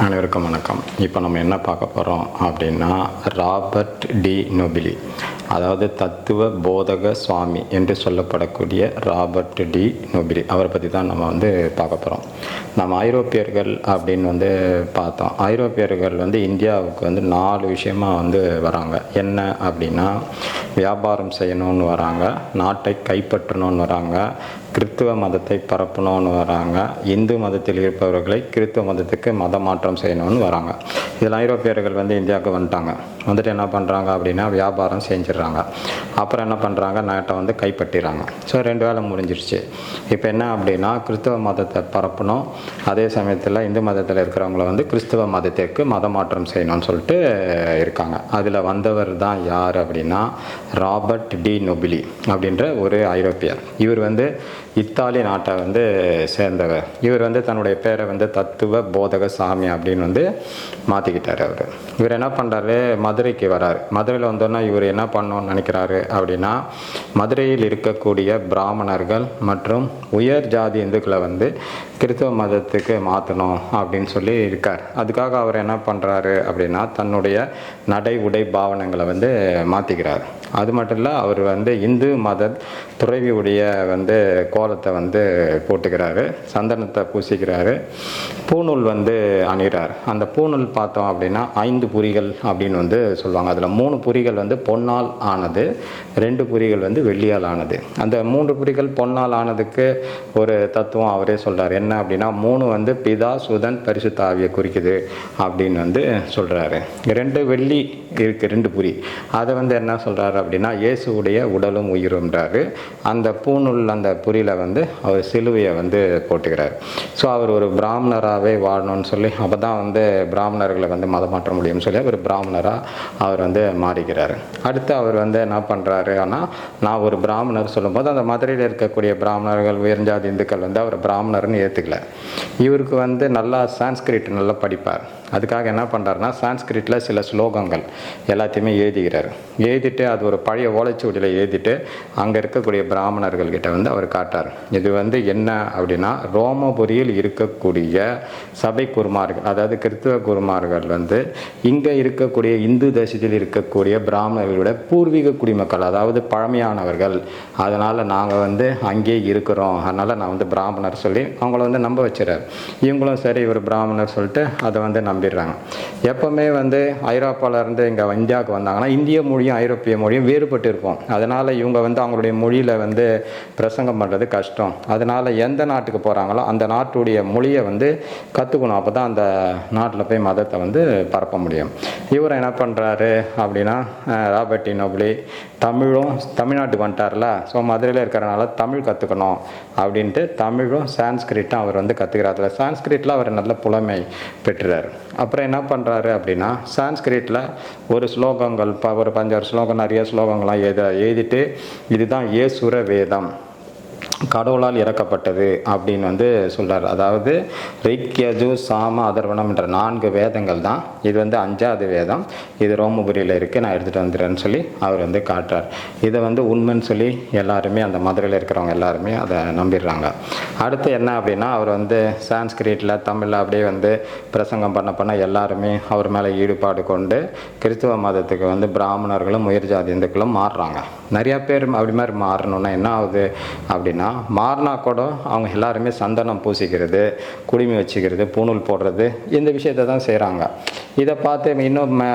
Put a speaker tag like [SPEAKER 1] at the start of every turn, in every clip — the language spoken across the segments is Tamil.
[SPEAKER 1] அனைவருக்கும் வணக்கம். இப்போ நம்ம என்ன பார்க்க போகிறோம் அப்படின்னா ராபர்ட் டி நொபிலி. அதாவது தத்துவ போதக சுவாமி என்று சொல்லப்படக்கூடிய ராபர்ட் டி நொபிலி. அவரை பற்றி தான் நம்ம வந்து பார்க்க போகிறோம் நம்ம ஐரோப்பியர்கள் அப்படின்னு வந்து பார்த்தோம். ஐரோப்பியர்கள் வந்து இந்தியாவுக்கு வந்து நாலு விஷயமா வந்து வராங்க. என்ன அப்படின்னா வியாபாரம் செய்யணும்னு வராங்க. நாட்டை கைப்பற்றணும்னு வராங்க. கிறித்துவ மதத்தை பரப்பணும்னு வராங்க. இந்து மதத்தில் இருப்பவர்களை கிறித்துவ மதத்துக்கு மத மாற்றம் செய்யணும்னு வராங்க. இதில் ஐரோப்பியர்கள் வந்து இந்தியாவுக்கு வந்துட்டாங்க. வந்துட்டு என்ன பண்ணுறாங்க அப்படின்னா வியாபாரம் செஞ்சிடறாங்க. அப்புறம் என்ன பண்ணுறாங்க நாட்டை வந்து கைப்பற்றிடுறாங்க. ஸோ ரெண்டு வேலை முடிஞ்சிருச்சு. இப்போ என்ன அப்படின்னா கிறிஸ்தவ மதத்தை பரப்பணும். அதே சமயத்தில் இந்து மதத்தில் இருக்கிறவங்கள வந்து கிறிஸ்தவ மதத்திற்கு மத மாற்றம் செய்யணும்னு சொல்லிட்டு இருக்காங்க. அதில் வந்தவர் தான் யார் அப்படின்னா ராபர்ட் டி நொபிலி அப்படின்ற ஒரு ஐரோப்பியர். இவர் வந்து இத்தாலி நாட்டை வந்து சேர்ந்தவர். இவர் வந்து தன்னுடைய பேரை வந்து தத்துவ போதக சாமி அப்படின்னு வந்து மாற்றிக்கிட்டார் அவர். இவர் என்ன பண்ணுறாரு மதுரைக்கு வராரு. மதுரையில் வந்தோன்னா இவர் என்ன பண்ணணும்னு நினைக்கிறாரு அப்படின்னா மதுரையில் இருக்கக்கூடிய பிராமணர்கள் மற்றும் உயர் ஜாதி இந்துக்களை வந்து கிறிஸ்தவ மதத்துக்கு மாற்றணும் அப்படின்னு சொல்லி இருக்கார். அதுக்காக அவர் என்ன பண்ணுறாரு அப்படின்னா தன்னுடைய நடை உடை பாவனங்களை வந்து மாற்றிக்கிறார் அது மட்டும் இல்லை அவர் வந்து இந்து மத துறவியுடைய வந்து கோலத்தை வந்து போட்டுக்கிறாரு சந்தனத்தை பூசிக்கிறாரு பூநூல் வந்து அணிகிறார். அந்த பூநூல் பார்த்தோம் அப்படின்னா ஐந்து புரிகள் அப்படின்னு வந்து சொல்லுவாங்க. அதில் மூணு புரிகள் வந்து பொன்னால் ஆனது ரெண்டு புரிகள் வந்து வெள்ளியால் ஆனது. அந்த மூன்று புரிகள் பொன்னால் ஆனதுக்கு ஒரு தத்துவம் அவரே சொல்கிறார் என்ன அப்படின்னா மூணு வந்து பிதா சுதன் பரிசுத்தாவியை குறிக்குது அப்படின்னு வந்து சொல்கிறாரு ரெண்டு வெள்ளி இருக்குது ரெண்டு புரி. அதை வந்து என்ன சொல்கிறாரு அப்படின்னா இயேசுடைய உடலும் உயிரும்ன்றாரு. அந்த பூநூல் அந்த புரியில் வந்து அவர் சிலுவையை வந்து போட்டுக்கிறார். ஸோ அவர் ஒரு பிராமணராகவே வாழணும்னு சொல்லி அப்போ தான் வந்து பிராமணர்களை வந்து மதம் மாற்ற முடியும்னு சொல்லி அவர் பிராமணராக அவர் வந்து மாறிக்கிறார். அடுத்து அவர் வந்து என்ன பண்ணுறாரு ஆனால் நான் ஒரு பிராமணர் சொல்லும்போது அந்த மதுரையில் இருக்கக்கூடிய பிராமணர்கள் உயர்ஜாதி இந்துக்கள் வந்து அவர் பிராமணர்னு எடுத்துக்கல இவருக்கு வந்து நல்லா சான்ஸ்கிரிட் நல்லா படிப்பார். அதுக்காக என்ன பண்ணுறாருனா சான்ஸ்கிரிட்டில் சில ஸ்லோகங்கள் எல்லாத்தையுமே எழுதுகிறார். எழுதிட்டு அது ஒரு பழைய ஓலைச்சுவடியில் எழுதிட்டு அங்கே இருக்கக்கூடிய பிராமணர்கள்கிட்ட வந்து அவர் காட்டார் இது வந்து என்ன அப்படின்னா ரோமபுரியில் இருக்கக்கூடிய சபை குருமார்கள் அதாவது கிறிஸ்துவ குருமார்கள் வந்து இங்கே இருக்கக்கூடிய இந்து தேசத்தில் இருக்கக்கூடிய பிராமணர்களோட பூர்வீக குடிமக்கள் அதாவது பழமையானவர்கள். அதனால் நாங்கள் வந்து அங்கே இருக்கிறோம். அதனால் நான் வந்து பிராமணர் சொல்லி அவங்கள வந்து நம்ப வச்சுறார். இவங்களும் சரி இவர் பிராமணர் சொல்லிட்டு அதை வந்து நம்பிடுறாங்க. எப்போவுமே வந்து ஐரோப்பாவிலேருந்து இங்கே இந்தியாவுக்கு வந்தாங்கன்னா இந்திய மொழியும் ஐரோப்பிய மொழியும் வேறுபட்டு இருக்கும். அதனால் இவங்க வந்து அவங்களுடைய மொழியில் வந்து பிரசங்கம் பண்ணுறது கஷ்டம். அதனால் எந்த நாட்டுக்கு போகிறாங்களோ அந்த நாட்டுடைய மொழியை வந்து கற்றுக்கணும் அப்போ தான் அந்த நாட்டில் போய் மதத்தை வந்து பரப்ப முடியும். இவர் என்ன பண்ணுறாரு அப்படின்னா அஹ், ராபர்ட் தமிழும் தமிழ்நாட்டுக்கு வந்துட்டார்ல. ஸோ மதுரையில் இருக்கிறனால தமிழ் கற்றுக்கணும் அப்படின்ட்டு தமிழும் சான்ஸ்கிரிட்டும் அவர் வந்து கற்றுக்கிறார் அதில் சான்ஸ்கிரிட்டில் அவர் நல்ல புலமை பெற்றுறார் அப்புறம் என்ன பண்ணுறாரு அப்படின்னா சான்ஸ்கிரிட்டில் ஒரு ஸ்லோகங்கள் இப்போ ஒரு பஞ்சாறு ஸ்லோகம் நிறைய ஸ்லோகங்கள்லாம் எழுத எழுதிட்டு இதுதான் ஏசுர வேதம். கடவுளால் இறக்கப்பட்டது அப்படின்னு வந்து சொல்கிறார் அதாவது ரிக்யஜு சாம அதர்வனம் என்ற நான்கு வேதங்கள் தான். இது வந்து அஞ்சாவது வேதம். இது ரோமபுரியில் இருக்குது நான் எடுத்துகிட்டு வந்துடுறேன்னு சொல்லி அவர் வந்து காட்டுறார். இதை வந்து உண்மைன்னு சொல்லி எல்லாருமே அந்த மதுரையில் இருக்கிறவங்க எல்லாருமே அதை நம்பிடுறாங்க. அடுத்து என்ன அப்படின்னா அவர் வந்து சான்ஸ்கிரிட்டில் தமிழில் அப்படியே வந்து பிரசங்கம் பண்ண பண்ண எல்லாருமே அவர் மேலே ஈடுபாடு கொண்டு கிறிஸ்துவ மதத்துக்கு வந்து பிராமணர்களும் உயர் ஜாதி இந்துக்களும் மாறுறாங்க. நிறையா பேர் அப்படி மாதிரி மாறணுன்னா என்ன ஆகுது அப்படின்னா மாறினா கூட அவங்க எல்லாருமே சந்தனம் பூசிக்கிறது குடுமி வச்சுக்கிறது பூணூல் போடுறது இந்த விஷயத்தை தான் செய்கிறாங்க இதை பார்த்து இன்னும் ம-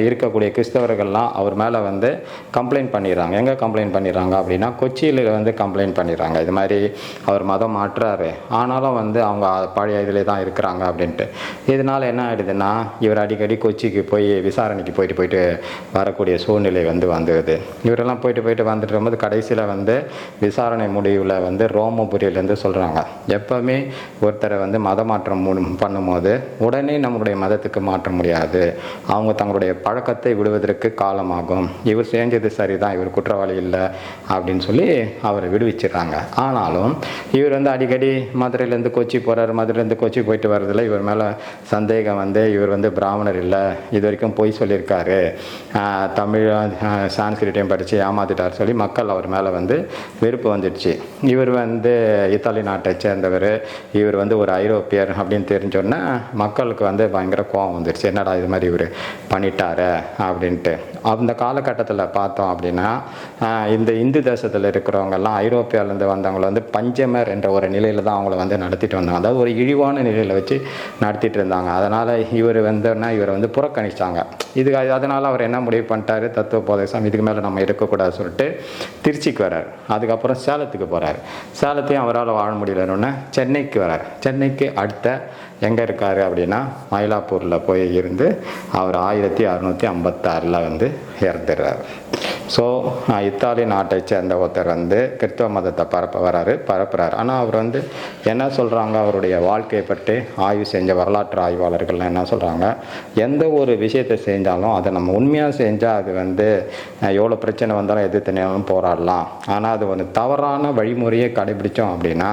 [SPEAKER 1] இருக்கக்கூடிய கிறிஸ்தவர்கள்லாம் அவர் மேலே வந்து கம்ப்ளைண்ட் பண்ணிடுறாங்க. எங்கே கம்ப்ளைண்ட் பண்ணிடுறாங்க அப்படின்னா கொச்சியில் வந்து கம்ப்ளைண்ட் பண்ணிடுறாங்க. இது மாதிரி அவர் மதம் மாற்றுறாரு ஆனாலும் வந்து அவங்க பழைய இதில் தான் இருக்கிறாங்க அப்படின்ட்டு. இதனால் என்ன ஆகிடுதுன்னா இவர் அடிக்கடி கொச்சிக்கு போய் விசாரணைக்கு போயிட்டு போயிட்டு வரக்கூடிய சூழ்நிலை வந்து வந்துடுது. இவரெல்லாம் போயிட்டு போயிட்டு வந்துட்டு இருக்கும்போது கடைசியில் வந்து விசாரணை முடிவில் வந்து ரோமபுரியிலேருந்து சொல்கிறாங்க எப்போவுமே ஒருத்தரை வந்து மத மாற்றம் பண்ணும்போது உடனே நம்மளுடைய மதத்துக்கு மாற்ற முடியாது. அவங்க தங்களுடைய பழக்கத்தை விடுவதற்கு காலமாகும். இவர் செஞ்சது சரிதான் இவர் குற்றவாளி இல்லை அப்படின்னு சொல்லி அவரை விடுவிச்சிடுறாங்க. ஆனாலும் இவர் வந்து அடிக்கடி மதுரையிலேருந்து கொச்சி போகிறார் மதுரையிலேருந்து கொச்சி போயிட்டு வர்றதில்ல இவர் மேலே சந்தேகம் வந்து இவர் வந்து பிராமணர் இல்லை இது வரைக்கும் பொய் சொல்லியிருக்காரு. தமிழ் சான்ஸ்கிரிட்டையும் படித்து ஏமாத்திட்டார் சொல்லி மக்கள் அவர் மேலே வந்து வெறுப்பு வந்துடுச்சு. இவர் வந்து இத்தாலி நாட்டை சேர்ந்தவர். இவர் வந்து ஒரு ஐரோப்பியர் அப்படின்னு தெரிஞ்சோன்னே மக்களுக்கு வந்து பயங்கர கோவம் வந்துருச்சு. என்னடா இது மாதிரி இவர் பண்ணிட்டாரு? அப்படின்ட்டு. அந்த காலகட்டத்தில் பார்த்தோம் அப்படின்னா இந்த இந்து தேசத்தில் இருக்கிறவங்கெல்லாம் ஐரோப்பியாவிலேருந்து வந்தவங்களை வந்து பஞ்சமர் என்ற ஒரு நிலையில் தான் அவங்கள வந்து நடத்திட்டு வந்தாங்க. அதாவது ஒரு இழிவான நிலையில் வச்சு நடத்திட்டு இருந்தாங்க. அதனால் இவர் வந்தோன்னா இவரை வந்து புறக்கணிச்சாங்க. இது அதனால் அவர் என்ன முடிவு பண்ணிட்டாரு? தத்துவ போதேசம் இதுக்கு மேலே நம்ம இருக்கக்கூடாது சொல்லிட்டு திருச்சிக்கு வரார் அதுக்கப்புறம் சேலத்துக்கு போகிறார் சேலத்தையும் அவரால் வாழ முடியலன்னு சென்னைக்கு வரார் சென்னைக்கு அடுத்த எங்கே இருக்கார் அப்படின்னா மயிலாப்பூரில் போய் இருந்து அவர் ஆயிரத்தி அறநூற்றி ஐம்பத்தாறில் வந்து இறந்துடுறார் ஸோ இத்தாலி நாட்டை சேர்ந்த ஒருத்தர் வந்து கிறிஸ்தவ மதத்தை பரப்ப வராரு பரப்புறாரு. ஆனால் அவர் வந்து என்ன சொல்கிறாங்க அவருடைய வாழ்க்கையை பற்றி ஆய்வு செஞ்ச வரலாற்று ஆய்வாளர்கள்லாம் என்ன சொல்கிறாங்க எந்த ஒரு விஷயத்தை செஞ்சாலும் அதை நம்ம உண்மையாக செஞ்சால் அது வந்து எவ்வளோ பிரச்சனை வந்தாலும் எது தனியாலும் போராடலாம். ஆனால் அது வந்து தவறான வழிமுறையை கடைபிடித்தோம் அப்படின்னா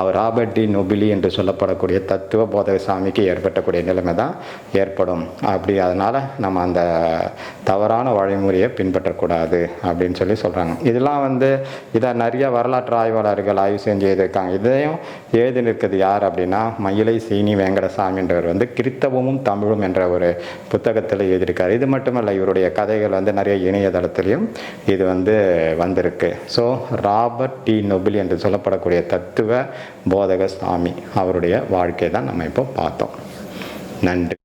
[SPEAKER 1] அவர் ராபர்ட் டி. நொபிலி என்று சொல்லப்படக்கூடிய தத்துவ போதக சாமிக்கு ஏற்பட்டக்கூடிய நிலைமை தான் ஏற்படும். அப்படி அதனால் நம்ம அந்த தவறான வழிமுறையை பின்பற்றக்கூடாது. அப்படின்னு சொல்லி சொல்கிறாங்க இதெல்லாம் வந்து இதை நிறைய வரலாற்று ஆய்வாளர்கள் ஆய்வு செஞ்சு எழுதியிருக்காங்க. இதையும் எழுதி நிற்கிறது யார் அப்படின்னா மயிலை சீனி வெங்கடசாமின்றவர் வந்து கிறித்தவமும் தமிழும் என்ற ஒரு புத்தகத்தில் எழுதியிருக்காரு. இது மட்டுமல்ல இவருடைய கதைகள் வந்து நிறைய இணையதளத்திலையும் இது வந்து வந்திருக்கு. ஸோ ராபர்ட் டி நொபில் என்று சொல்லப்படக்கூடிய தத்துவ போதக சாமி அவருடைய வாழ்க்கையை தான் நம்ம இப்போ பார்த்தோம். நன்றி.